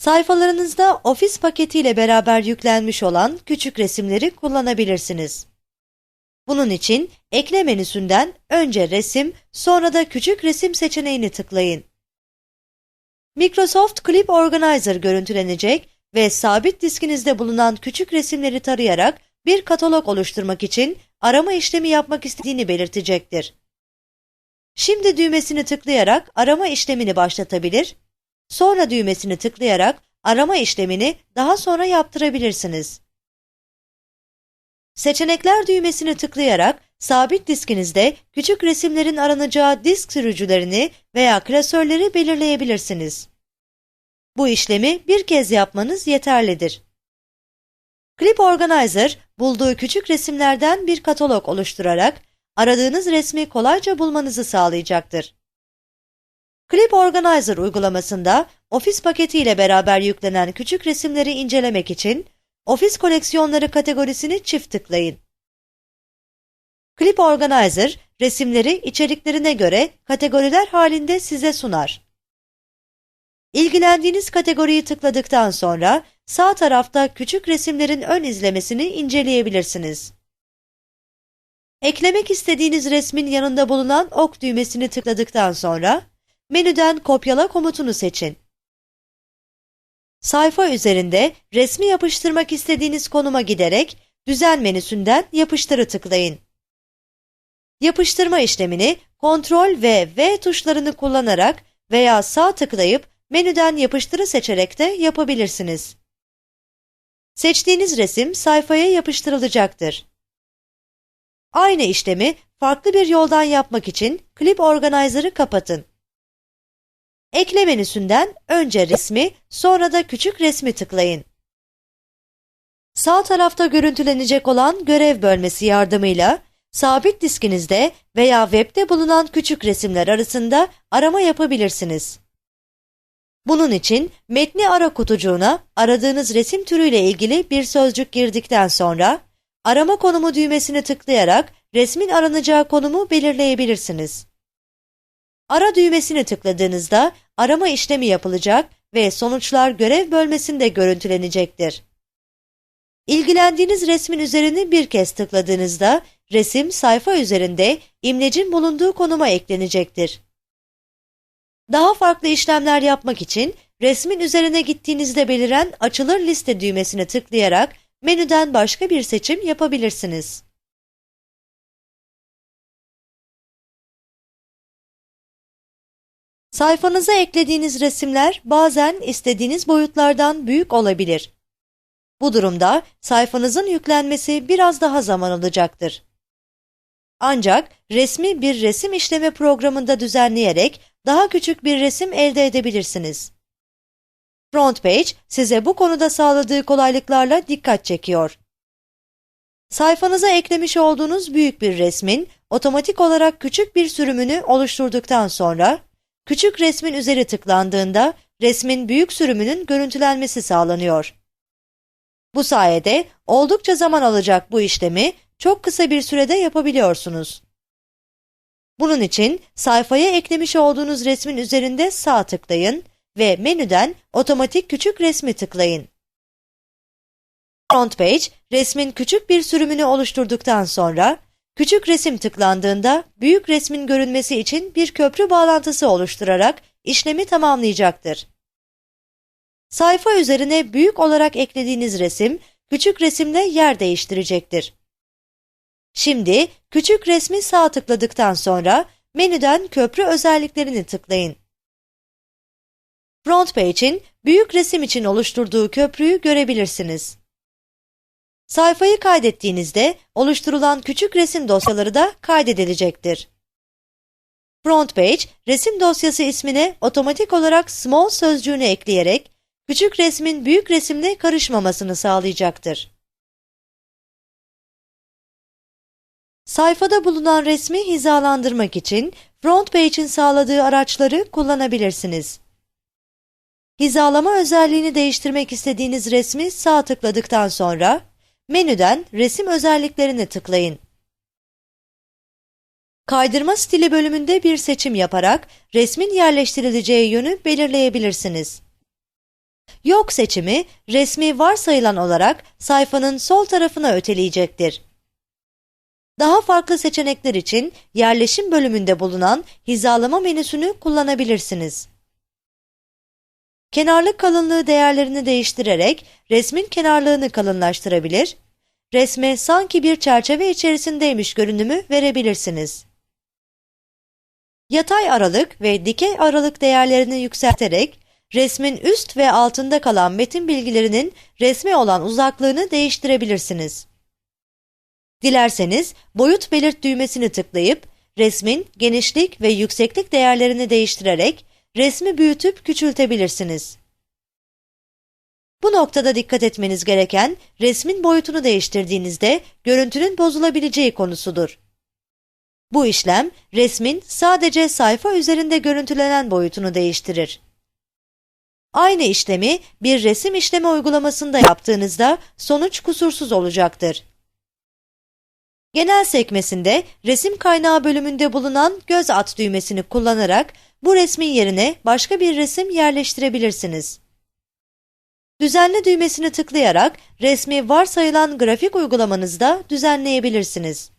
Sayfalarınızda ofis paketiyle beraber yüklenmiş olan küçük resimleri kullanabilirsiniz. Bunun için ekle menüsünden önce resim, sonra da küçük resim seçeneğini tıklayın. Microsoft Clip Organizer görüntülenecek ve sabit diskinizde bulunan küçük resimleri tarayarak bir katalog oluşturmak için arama işlemi yapmak istediğini belirtecektir. Şimdi düğmesini tıklayarak arama işlemini başlatabilir, sonra düğmesini tıklayarak arama işlemini daha sonra yaptırabilirsiniz. Seçenekler düğmesini tıklayarak sabit diskinizde küçük resimlerin aranacağı disk sürücülerini veya klasörleri belirleyebilirsiniz. Bu işlemi bir kez yapmanız yeterlidir. Clip Organizer, bulduğu küçük resimlerden bir katalog oluşturarak aradığınız resmi kolayca bulmanızı sağlayacaktır. Clip Organizer uygulamasında ofis paketiyle beraber yüklenen küçük resimleri incelemek için Ofis koleksiyonları kategorisini çift tıklayın. Clip Organizer, resimleri içeriklerine göre kategoriler halinde size sunar. İlgilendiğiniz kategoriyi tıkladıktan sonra sağ tarafta küçük resimlerin ön izlemesini inceleyebilirsiniz. Eklemek istediğiniz resmin yanında bulunan ok düğmesini tıkladıktan sonra menüden kopyala komutunu seçin. Sayfa üzerinde resmi yapıştırmak istediğiniz konuma giderek düzen menüsünden yapıştırı tıklayın. Yapıştırma işlemini Ctrl ve V tuşlarını kullanarak veya sağ tıklayıp menüden yapıştırı seçerek de yapabilirsiniz. Seçtiğiniz resim sayfaya yapıştırılacaktır. Aynı işlemi farklı bir yoldan yapmak için Clip Organizer'ı kapatın. Ekle menüsünden önce resmi, sonra da küçük resmi tıklayın. Sağ tarafta görüntülenecek olan görev bölmesi yardımıyla sabit diskinizde veya webde bulunan küçük resimler arasında arama yapabilirsiniz. Bunun için metni ara kutucuğuna aradığınız resim türüyle ilgili bir sözcük girdikten sonra arama konumu düğmesini tıklayarak resmin aranacağı konumu belirleyebilirsiniz. Ara düğmesini tıkladığınızda arama işlemi yapılacak ve sonuçlar görev bölmesinde görüntülenecektir. İlgilendiğiniz resmin üzerine bir kez tıkladığınızda resim sayfa üzerinde imlecin bulunduğu konuma eklenecektir. Daha farklı işlemler yapmak için resmin üzerine gittiğinizde beliren açılır liste düğmesine tıklayarak menüden başka bir seçim yapabilirsiniz. Sayfanıza eklediğiniz resimler bazen istediğiniz boyutlardan büyük olabilir. Bu durumda sayfanızın yüklenmesi biraz daha zaman alacaktır. Ancak resmi bir resim işleme programında düzenleyerek daha küçük bir resim elde edebilirsiniz. FrontPage size bu konuda sağladığı kolaylıklarla dikkat çekiyor. Sayfanıza eklemiş olduğunuz büyük bir resmin otomatik olarak küçük bir sürümünü oluşturduktan sonra Küçük resmin üzeri tıklandığında resmin büyük sürümünün görüntülenmesi sağlanıyor. Bu sayede oldukça zaman alacak bu işlemi çok kısa bir sürede yapabiliyorsunuz. Bunun için sayfaya eklemiş olduğunuz resmin üzerinde sağ tıklayın ve menüden otomatik küçük resmi tıklayın. Front page resmin küçük bir sürümünü oluşturduktan sonra Küçük resim tıklandığında büyük resmin görünmesi için bir köprü bağlantısı oluşturarak işlemi tamamlayacaktır. Sayfa üzerine büyük olarak eklediğiniz resim küçük resimle yer değiştirecektir. Şimdi küçük resmi sağ tıkladıktan sonra menüden köprü özelliklerini tıklayın. Front Page'in büyük resim için oluşturduğu köprüyü görebilirsiniz. Sayfayı kaydettiğinizde oluşturulan küçük resim dosyaları da kaydedilecektir. Front Page, resim dosyası ismine otomatik olarak Small sözcüğünü ekleyerek küçük resmin büyük resimle karışmamasını sağlayacaktır. Sayfada bulunan resmi hizalandırmak için Front Page'in sağladığı araçları kullanabilirsiniz. Hizalama özelliğini değiştirmek istediğiniz resmi sağ tıkladıktan sonra Menüden resim özelliklerini tıklayın. Kaydırma stili bölümünde bir seçim yaparak resmin yerleştirileceği yönü belirleyebilirsiniz. Yok seçimi resmi varsayılan olarak sayfanın sol tarafına öteleyecektir. Daha farklı seçenekler için yerleşim bölümünde bulunan hizalama menüsünü kullanabilirsiniz. Kenarlık kalınlığı değerlerini değiştirerek resmin kenarlığını kalınlaştırabilir, resme sanki bir çerçeve içerisindeymiş görünümü verebilirsiniz. Yatay aralık ve dikey aralık değerlerini yükselterek resmin üst ve altında kalan metin bilgilerinin resme olan uzaklığını değiştirebilirsiniz. Dilerseniz boyut belirt düğmesini tıklayıp resmin genişlik ve yükseklik değerlerini değiştirerek resmi büyütüp küçültebilirsiniz. Bu noktada dikkat etmeniz gereken resmin boyutunu değiştirdiğinizde görüntünün bozulabileceği konusudur. Bu işlem resmin sadece sayfa üzerinde görüntülenen boyutunu değiştirir. Aynı işlemi bir resim işleme uygulamasında yaptığınızda sonuç kusursuz olacaktır. Genel sekmesinde resim kaynağı bölümünde bulunan göz at düğmesini kullanarak bu resmin yerine başka bir resim yerleştirebilirsiniz. Düzenle düğmesini tıklayarak resmi varsayılan grafik uygulamanızda düzenleyebilirsiniz.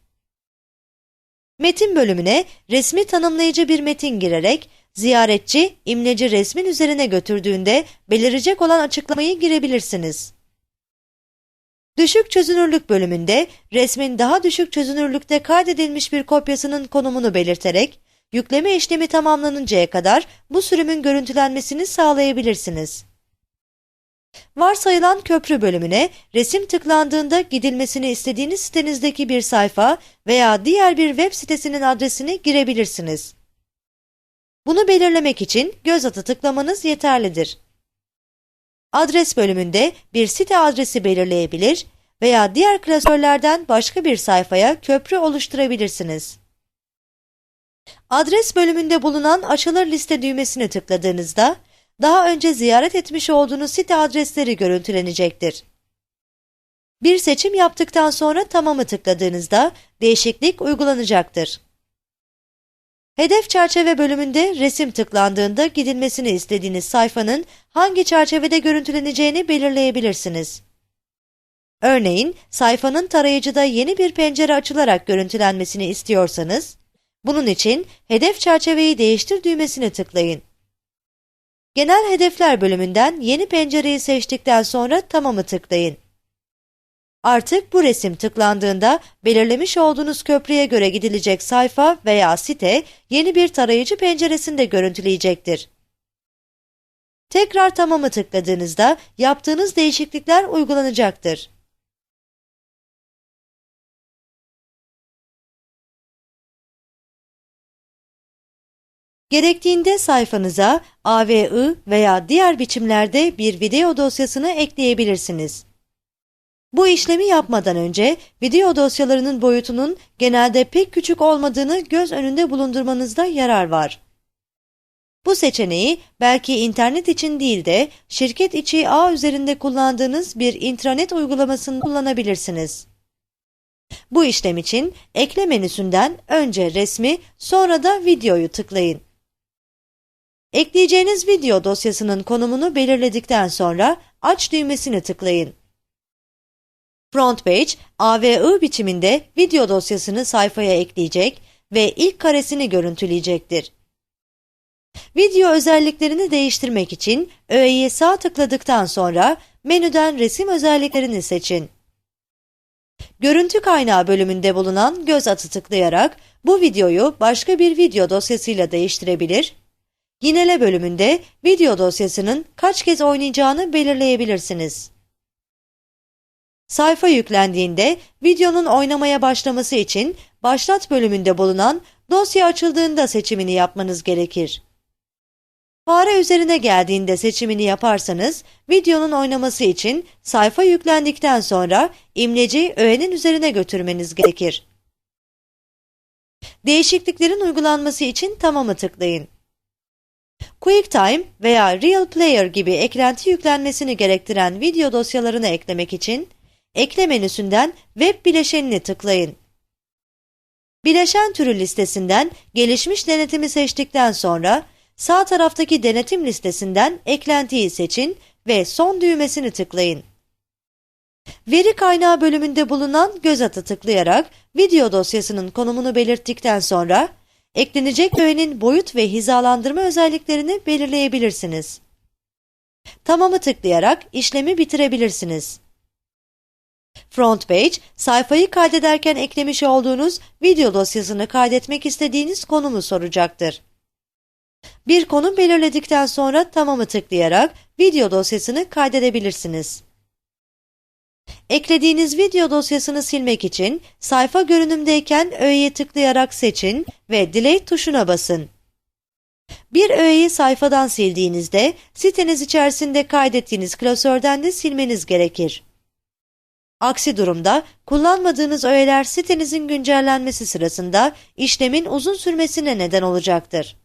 Metin bölümüne resmi tanımlayıcı bir metin girerek ziyaretçi imleci resmin üzerine götürdüğünde belirecek olan açıklamayı girebilirsiniz. Düşük çözünürlük bölümünde resmin daha düşük çözünürlükte kaydedilmiş bir kopyasının konumunu belirterek yükleme işlemi tamamlanıncaya kadar bu sürümün görüntülenmesini sağlayabilirsiniz. Varsayılan köprü bölümüne resim tıklandığında gidilmesini istediğiniz sitenizdeki bir sayfa veya diğer bir web sitesinin adresini girebilirsiniz. Bunu belirlemek için göz atı tıklamanız yeterlidir. Adres bölümünde bir site adresi belirleyebilir veya diğer klasörlerden başka bir sayfaya köprü oluşturabilirsiniz. Adres bölümünde bulunan açılır liste düğmesini tıkladığınızda daha önce ziyaret etmiş olduğunuz site adresleri görüntülenecektir. Bir seçim yaptıktan sonra tamamı tıkladığınızda değişiklik uygulanacaktır. Hedef çerçeve bölümünde resim tıklandığında gidilmesini istediğiniz sayfanın hangi çerçevede görüntüleneceğini belirleyebilirsiniz. Örneğin sayfanın tarayıcıda yeni bir pencere açılarak görüntülenmesini istiyorsanız, bunun için hedef çerçeveyi değiştir düğmesini tıklayın. Genel hedefler bölümünden yeni pencereyi seçtikten sonra tamamı tıklayın. Artık bu resim tıklandığında belirlemiş olduğunuz köprüye göre gidilecek sayfa veya site yeni bir tarayıcı penceresinde görüntüleyecektir. Tekrar tamamı tıkladığınızda yaptığınız değişiklikler uygulanacaktır. Gerektiğinde sayfanıza AVI veya diğer biçimlerde bir video dosyasını ekleyebilirsiniz. Bu işlemi yapmadan önce video dosyalarının boyutunun genelde pek küçük olmadığını göz önünde bulundurmanızda yarar var. Bu seçeneği belki internet için değil de şirket içi ağ üzerinde kullandığınız bir intranet uygulamasını kullanabilirsiniz. Bu işlem için ekle menüsünden önce resmi sonra da videoyu tıklayın. Ekleyeceğiniz video dosyasının konumunu belirledikten sonra aç düğmesini tıklayın. FrontPage, AVI biçiminde video dosyasını sayfaya ekleyecek ve ilk karesini görüntüleyecektir. Video özelliklerini değiştirmek için öğeyi sağ tıkladıktan sonra menüden resim özelliklerini seçin. Görüntü kaynağı bölümünde bulunan göz atı tıklayarak bu videoyu başka bir video dosyasıyla değiştirebilir, yinele bölümünde video dosyasının kaç kez oynayacağını belirleyebilirsiniz. Sayfa yüklendiğinde videonun oynamaya başlaması için Başlat bölümünde bulunan dosya açıldığında seçimini yapmanız gerekir. Fare üzerine geldiğinde seçimini yaparsanız videonun oynaması için sayfa yüklendikten sonra imleci öğenin üzerine götürmeniz gerekir. Değişikliklerin uygulanması için tamamı tıklayın. QuickTime veya Real Player gibi eklenti yüklenmesini gerektiren video dosyalarını eklemek için Ekle menüsünden Web bileşenini tıklayın. Bileşen türü listesinden gelişmiş denetimi seçtikten sonra sağ taraftaki denetim listesinden eklentiyi seçin ve son düğmesini tıklayın. Veri kaynağı bölümünde bulunan göz atı tıklayarak video dosyasının konumunu belirttikten sonra eklenecek öğenin boyut ve hizalandırma özelliklerini belirleyebilirsiniz. Tamamı tıklayarak işlemi bitirebilirsiniz. Front page, sayfayı kaydederken eklemiş olduğunuz video dosyasını kaydetmek istediğiniz konumu soracaktır. Bir konum belirledikten sonra tamamı tıklayarak video dosyasını kaydedebilirsiniz. Eklediğiniz video dosyasını silmek için sayfa görünümdeyken öğeye tıklayarak seçin ve Delete tuşuna basın. Bir öğeyi sayfadan sildiğinizde siteniz içerisinde kaydettiğiniz klasörden de silmeniz gerekir. Aksi durumda kullanmadığınız öğeler sitenizin güncellenmesi sırasında işlemin uzun sürmesine neden olacaktır.